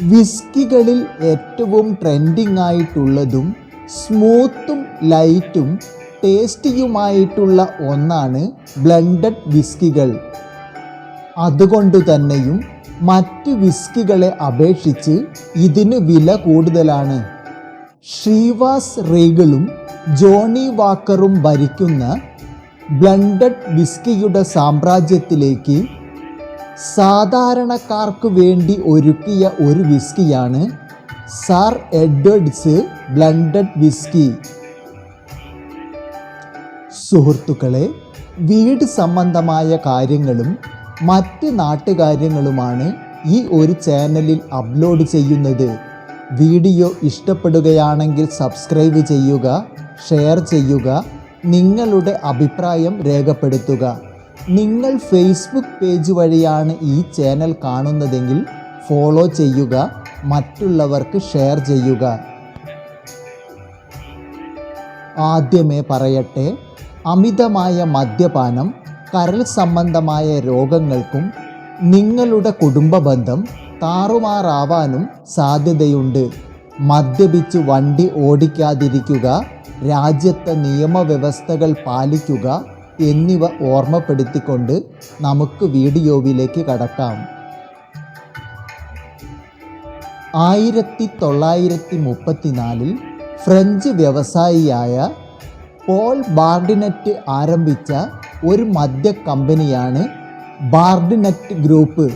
വിസ്കികളിൽ ഏറ്റവും ട്രെൻഡിംഗ് ആയിട്ടുള്ളതും സ്മൂത്തും ലൈറ്റും ടേസ്റ്റിയുമായിട്ടുള്ള ഒന്നാണ് ബ്ലെൻഡഡ് വിസ്കികൾ. അതുകൊണ്ട് തന്നെയും മറ്റ് വിസ്കികളെ അപേക്ഷിച്ച് ഇതിന് വില കൂടുതലാണ്. ശ്രീവാസ് റേഗളും ജോണി വാക്കറും ഭരിക്കുന്ന ബ്ലണ്ടഡ് വിസ്കിയുടെ സാമ്രാജ്യത്തിലേക്ക് സാധാരണക്കാർക്ക് വേണ്ടി ഒരുക്കിയ ഒരു വിസ്കിയാണ് സാർ എഡ്വേർഡ്സ് ബ്ലണ്ടഡ് വിസ്കി. സുഹൃത്തുക്കളെ വീട് സംബന്ധമായ കാര്യങ്ങളും മറ്റ് നാട്ടുകാര്യങ്ങളുമാണ് ഈ ഒരു ചാനലിൽ അപ്ലോഡ് ചെയ്യുന്നത്. വീഡിയോ ഇഷ്ടപ്പെടുകയാണെങ്കിൽ സബ്സ്ക്രൈബ് ചെയ്യുക ഷെയർ ചെയ്യുക നിങ്ങളുടെ അഭിപ്രായം രേഖപ്പെടുത്തുക. നിങ്ങൾ ഫേസ്ബുക്ക് പേജ് വഴിയാണ് ഈ ചാനൽ കാണുന്നതെങ്കിൽ ഫോളോ ചെയ്യുക മറ്റുള്ളവർക്ക് ഷെയർ ചെയ്യുക. ആദ്യമേ പറയട്ടെ അമിതമായ മദ്യപാനം കരൾ സംബന്ധമായ രോഗങ്ങൾക്കും നിങ്ങളുടെ കുടുംബ ബന്ധം താറുമാറാവാനും സാധ്യതയുണ്ട്. മദ്യപിച്ച് വണ്ടി ഓടിക്കാതിരിക്കുക രാജ്യത്തെ നിയമവ്യവസ്ഥകൾ പാലിക്കുക എന്നിവ ഓർമ്മപ്പെടുത്തിക്കൊണ്ട് നമുക്ക് വീഡിയോവിലേക്ക് കടക്കാം. ആയിരത്തി തൊള്ളായിരത്തി മുപ്പത്തിനാലിൽ ഫ്രഞ്ച് വ്യവസായിയായ പോൾ ബാർഡിനറ്റ് ആരംഭിച്ച ഒരു മദ്യ കമ്പനിയാണ് ബാർഡിനറ്റ് ഗ്രൂപ്പ്.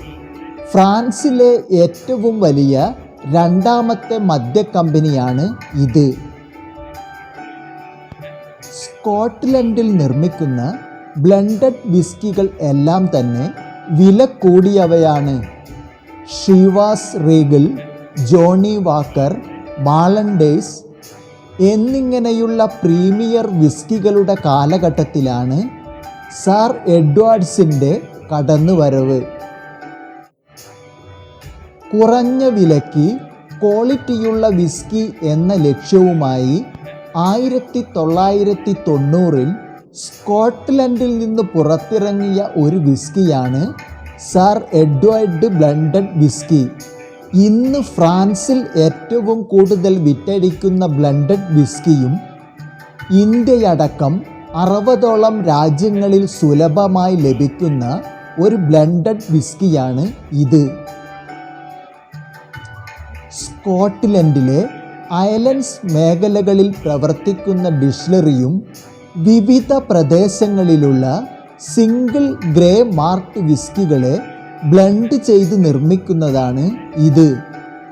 ഫ്രാൻസിലെ ഏറ്റവും വലിയ രണ്ടാമത്തെ മദ്യ കമ്പനിയാണ് ഇത്. സ്കോട്ട്ലൻഡിൽ നിർമ്മിക്കുന്ന ബ്ലെൻഡഡ് വിസ്കികൾ എല്ലാം തന്നെ വില കൂടിയവയാണ്. Chivas Regal Johnnie Walker Ballantine's എന്നിങ്ങനെയുള്ള പ്രീമിയർ വിസ്കികളുടെ കാലഘട്ടത്തിലാണ് സാർ എഡ്വാർഡ്സിന്റെ കടന്നുവരവ്. കുറഞ്ഞ വിലയ്ക്ക് ക്വാളിറ്റിയുള്ള വിസ്കി എന്ന ലക്ഷ്യവുമായി ആയിരത്തി തൊള്ളായിരത്തി തൊണ്ണൂറിൽ സ്കോട്ട്ലൻഡിൽ നിന്ന് പുറത്തിറങ്ങിയ ഒരു വിസ്കിയാണ് സാർ എഡ്വേർഡ് ബ്ലണ്ടഡ് വിസ്കി. ഇന്ന് ഫ്രാൻസിൽ ഏറ്റവും കൂടുതൽ വിറ്റഴിക്കുന്ന ബ്ലണ്ടഡ് വിസ്കിയും ഇന്ത്യയടക്കം അറുപതോളം രാജ്യങ്ങളിൽ സുലഭമായി ലഭിക്കുന്ന ഒരു ബ്ലണ്ടഡ് വിസ്കിയാണ് ഇത്. സ്കോട്ട്ലൻഡിലെ ഐലൻഡ്സ് മേഖലകളിൽ പ്രവർത്തിക്കുന്ന ഡിഷ്ലറിയും വിവിധ പ്രദേശങ്ങളിലുള്ള സിംഗിൾ ഗ്രേ മാർക്ക് വിസ്കികളെ ബ്ലെൻഡ് ചെയ്ത് നിർമ്മിക്കുന്നതാണ് ഇത്.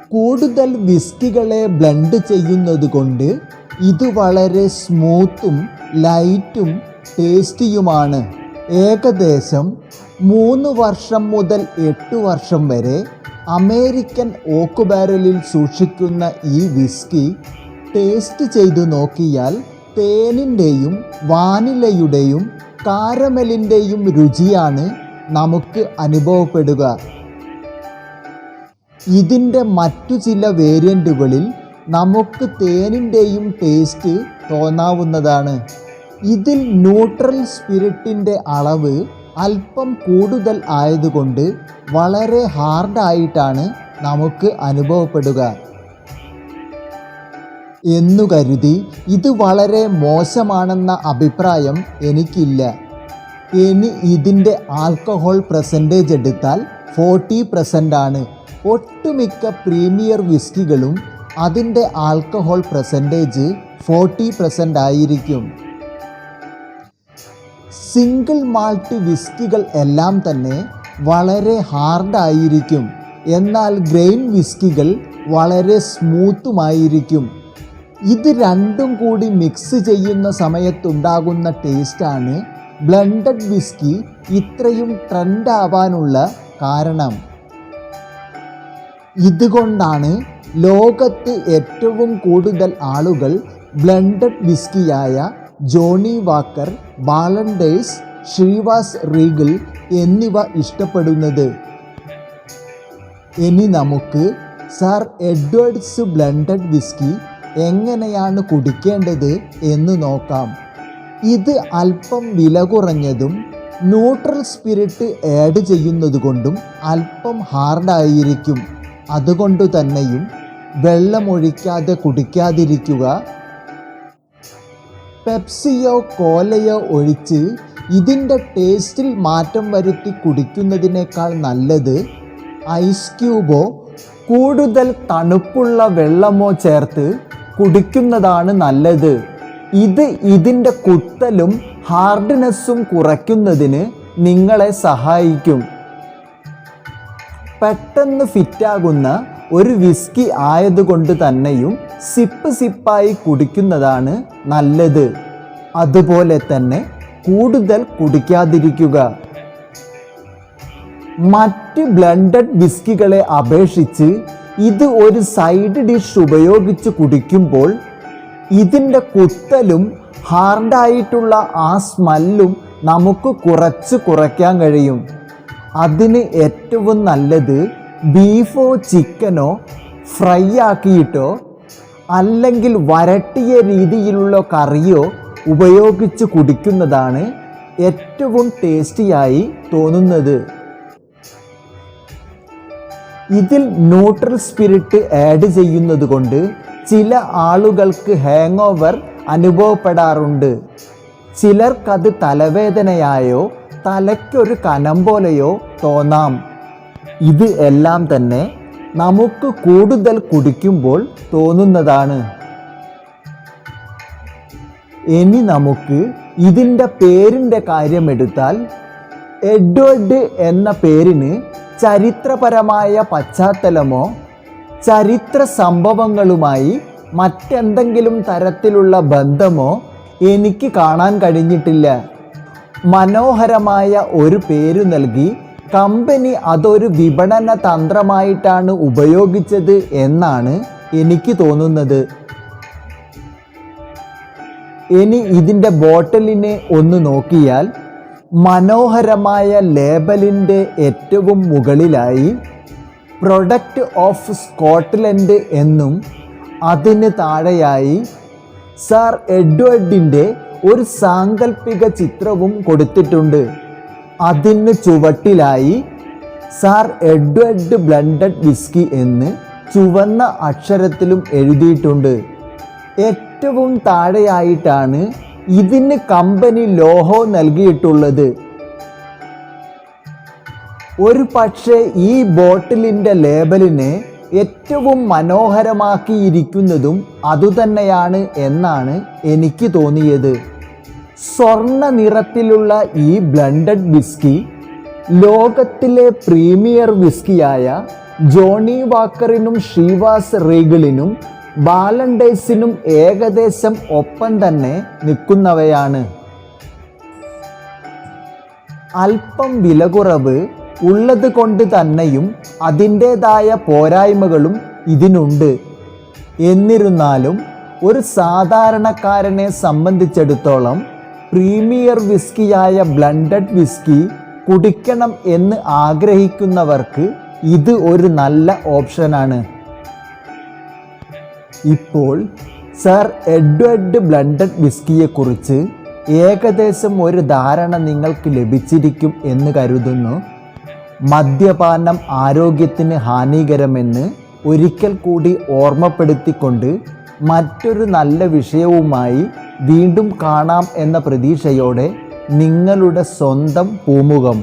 കൂടുതൽ വിസ്കികളെ ബ്ലെൻഡ് ചെയ്യുന്നത് കൊണ്ട് ഇത് വളരെ സ്മൂത്തും ലൈറ്റും ടേസ്റ്റിയുമാണ്. ഏകദേശം മൂന്ന് വർഷം മുതൽ എട്ട് വർഷം വരെ അമേരിക്കൻ ഓക്ക് ബാരലിൽ സൂക്ഷിക്കുന്ന ഈ വിസ്കി ടേസ്റ്റ് ചെയ്തു നോക്കിയാൽ തേനിന്റെയും വാനിലയുടെയും കാരമലിന്റെയും രുചിയാണ് നമുക്ക് അനുഭവപ്പെടുക. ഇതിന്റെ മറ്റു ചില വേരിയന്റുകളിൽ നമുക്ക് തേനിന്റെയും ടേസ്റ്റ് തോന്നാവുന്നതാണ്. ഇതിൽ ന്യൂട്രൽ സ്പിരിറ്റിന്റെ അളവ് അല്പം കൂടുതൽ ആയതുകൊണ്ട് വളരെ ഹാർഡായിട്ടാണ് നമുക്ക് അനുഭവപ്പെടുക. എന്നു കരുതി ഇത് വളരെ മോശമാണെന്ന അഭിപ്രായം എനിക്കില്ല. ഇനി ഇതിന്റെ ആൽക്കഹോൾ പെർസെന്റേജ് എടുത്താൽ ഫോർട്ടി ആണ്. ഒട്ടുമിക്ക പ്രീമിയർ വിസ്കികളും അതിന്റെ ആൽക്കഹോൾ പെർസെന്റേജ് ഫോർട്ടി ആയിരിക്കും. സിംഗിൾ മാൾട്ട് വിസ്കികൾ എല്ലാം തന്നെ വളരെ ഹാർഡായിരിക്കും എന്നാൽ ഗ്രെയിൻ വിസ്കികൾ വളരെ സ്മൂത്തുമായിരിക്കും. ഇത് രണ്ടും കൂടി മിക്സ് ചെയ്യുന്ന സമയത്തുണ്ടാകുന്ന ടേസ്റ്റാണ് ബ്ലണ്ടഡ് വിസ്കി ഇത്രയും ട്രെൻഡ് ആവാനുള്ള കാരണം. ഇതുകൊണ്ടാണ് ലോകത്ത് ഏറ്റവും കൂടുതൽ ആളുകൾ ബ്ലണ്ടഡ് വിസ്കിയായ ജോണി വാക്കർ ബാലൻഡേഴ്സ് ശ്രീവാസ് റീഗൽ എന്നിവ ഇഷ്ടപ്പെടുന്നത്. ഇനി നമുക്ക് സർ എഡ്വേർഡ്സ് ബ്ലണ്ടഡ് വിസ്കി എങ്ങനെയാണ് കുടിക്കേണ്ടത് എന്ന് നോക്കാം. ഇത് അല്പം വില കുറഞ്ഞതും ന്യൂട്രൽ സ്പിരിറ്റ് ആഡ് ചെയ്യുന്നത് കൊണ്ടും അല്പം ഹാർഡായിരിക്കും അതുകൊണ്ടു തന്നെയും വെള്ളമൊഴിക്കാതെ കുടിക്കാതിരിക്കുക പെപ്സിയോ കോലയോ ഒഴിച്ച് ഇതിന്റെ ടേസ്റ്റിൽ മാറ്റം വരുത്തി കുടിക്കുന്നതിനേക്കാൾ നല്ലത് ഐസ് ക്യൂബോ. കൂടുതൽ തണുപ്പുള്ള വെള്ളമോ ചേർത്ത് കുടിക്കുന്നതാണ് നല്ലത്. ഇത് ഇതിന്റെ കുത്തലും ഹാർഡ്നെസ്സും കുറയ്ക്കുന്നതിന് നിങ്ങളെ സഹായിക്കും. പെട്ടെന്ന് ഫിറ്റാകുന്ന ഒരു വിസ്കി ആയതുകൊണ്ട് തന്നെയും സിപ്പ് സിപ്പായി കുടിക്കുന്നതാണ് നല്ലത്. അതുപോലെ തന്നെ കൂടുതൽ കുടിക്കാതിരിക്കുക. മറ്റ് ബ്ലണ്ടഡ് വിസ്കികളെ അപേക്ഷിച്ച് ഇത് ഒരു സൈഡ് ഡിഷ് ഉപയോഗിച്ച് കുടിക്കുമ്പോൾ ഇതിന്റെ കുത്തലും ഹാർഡായിട്ടുള്ള ആ സ്മെല്ലും നമുക്ക് കുറച്ച് കുറയ്ക്കാൻ കഴിയും. അതിന് ഏറ്റവും നല്ലത് ബീഫോ ചിക്കനോ ഫ്രൈ ആക്കിയിട്ടോ അല്ലെങ്കിൽ വരട്ടിയ രീതിയിലുള്ള കറിയോ ഉപയോഗിച്ച് കുടിക്കുന്നതാണ് ഏറ്റവും ടേസ്റ്റിയായി തോന്നുന്നത്. ഇതിൽ ന്യൂട്രൽ സ്പിരിറ്റ് ആഡ് ചെയ്യുന്നത് കൊണ്ട് ചില ആളുകൾക്ക് ഹാങ് ഓവർ അനുഭവപ്പെടാറുണ്ട് ചിലർക്കത് തലവേദനയായോ തലയ്ക്കൊരു കനം പോലെയോ തോന്നാം. ഇത് എല്ലാം തന്നെ നമുക്ക് കൂടുതൽ കുടിക്കുമ്പോൾ തോന്നുന്നതാണ്. ഇനി നമുക്ക് ഇതിന്റെ പേരിന്റെ കാര്യമെടുത്താൽ എഡ്വേർഡ് എന്ന പേരിന് ചരിത്രപരമായ പശ്ചാത്തലമോ ചരിത്ര സംഭവങ്ങളുമായി മറ്റെന്തെങ്കിലും തരത്തിലുള്ള ബന്ധമോ എനിക്ക് കാണാൻ കഴിഞ്ഞിട്ടില്ല. മനോഹരമായ ഒരു പേര് നൽകി കമ്പനി അതൊരു വിപണന തന്ത്രമായിട്ടാണ് ഉപയോഗിച്ചത് എന്നാണ് എനിക്ക് തോന്നുന്നത്. ഇനി ഇതിന്റെ ബോട്ടലിനെ ഒന്ന് നോക്കിയാൽ മനോഹരമായ ലേബലിന്റെ ഏറ്റവും മുകളിലായി പ്രൊഡക്റ്റ് ഓഫ് സ്കോട്ട്ലൻഡ് എന്നും അതിന് താഴെയായി സാർ എഡ്വേർഡിന്റെ ഒരു സാങ്കല്പിക ചിത്രവും കൊടുത്തിട്ടുണ്ട്. അതിന് ചുവട്ടിലായി സാർ എഡ്വേർഡ് ബ്ലണ്ടഡ് വിസ്കി എന്ന് ചുവന്ന അക്ഷരത്തിലും എഴുതിയിട്ടുണ്ട്. ഏറ്റവും താഴെയായിട്ടാണ് ഇതിന് കമ്പനി ലോഹോ നൽകിയിട്ടുള്ളത്. ഒരു പക്ഷേ ഈ ബോട്ടിലിന്റെ ലേബലിനെ ഏറ്റവും മനോഹരമാക്കിയിരിക്കുന്നതും അതുതന്നെയാണ് എന്നാണ് എനിക്ക് തോന്നിയത്. സ്വർണ നിറത്തിലുള്ള ഈ ബ്ലണ്ടഡ് വിസ്കി ലോകത്തിലെ പ്രീമിയർ വിസ്കിയായ ജോണി വാക്കറിനും ഷീവാസ് റീഗിളിനും ബാലൻഡൈസിനും ഏകദേശം ഒപ്പം തന്നെ നിൽക്കുന്നവയാണ്. അല്പം വില കുറവ് ഉള്ളത് കൊണ്ട് തന്നെയും അതിന്റേതായ പോരായ്മകളും ഇതിനുണ്ട്. എന്നിരുന്നാലും ഒരു സാധാരണക്കാരനെ സംബന്ധിച്ചിടത്തോളം പ്രീമിയർ വിസ്കിയായ ബ്ലണ്ടഡ് വിസ്കി കുടിക്കണം എന്ന് ആഗ്രഹിക്കുന്നവർക്ക് ഇത് ഒരു നല്ല ഓപ്ഷനാണ്. ഇപ്പോൾ സർ എഡ്വേർഡ് ബ്ലണ്ടഡ് വിസ്കിയെക്കുറിച്ച് ഏകദേശം ഒരു ധാരണ നിങ്ങൾക്ക് ലഭിച്ചിരിക്കും എന്ന് കരുതുന്നു. മദ്യപാനം ആരോഗ്യത്തിന് ഹാനികരമെന്ന് ഒരിക്കൽ കൂടി ഓർമ്മപ്പെടുത്തിക്കൊണ്ട് മറ്റൊരു നല്ല വിഷയവുമായി വീണ്ടും കാണാം എന്ന പ്രതീക്ഷയോടെ നിങ്ങളുടെ സ്വന്തം പൂമുഖം